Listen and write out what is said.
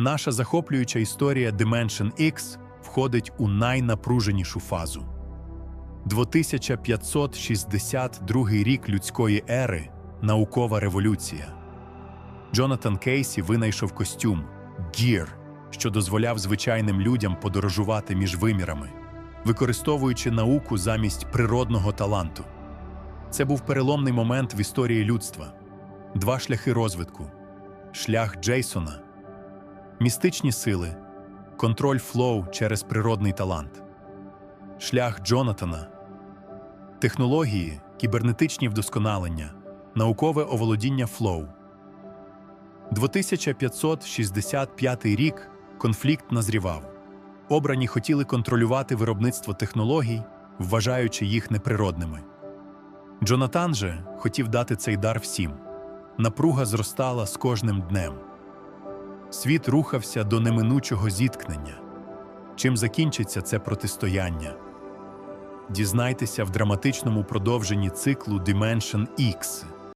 Наша захоплююча історія Dimension X входить у найнапруженішу фазу. 2562 рік людської ери наукова революція. Джонатан Кейсі винайшов костюм Gear, що дозволяв звичайним людям подорожувати між вимірами, використовуючи науку замість природного таланту. Це був переломний момент в історії людства. Два шляхи розвитку: шлях Джейсона, містичні сили, контроль флоу через природний талант, шлях Джонатана, технології, кібернетичні вдосконалення, наукове оволодіння флоу. 2565 рік конфлікт назрівав. Обрані хотіли контролювати виробництво технологій, вважаючи їх неприродними. Джонатан же хотів дати цей дар всім. Напруга зростала з кожним днем. Світ рухався до неминучого зіткнення. Чим закінчиться це протистояння? Дізнайтеся в драматичному продовженні циклу Dimension X –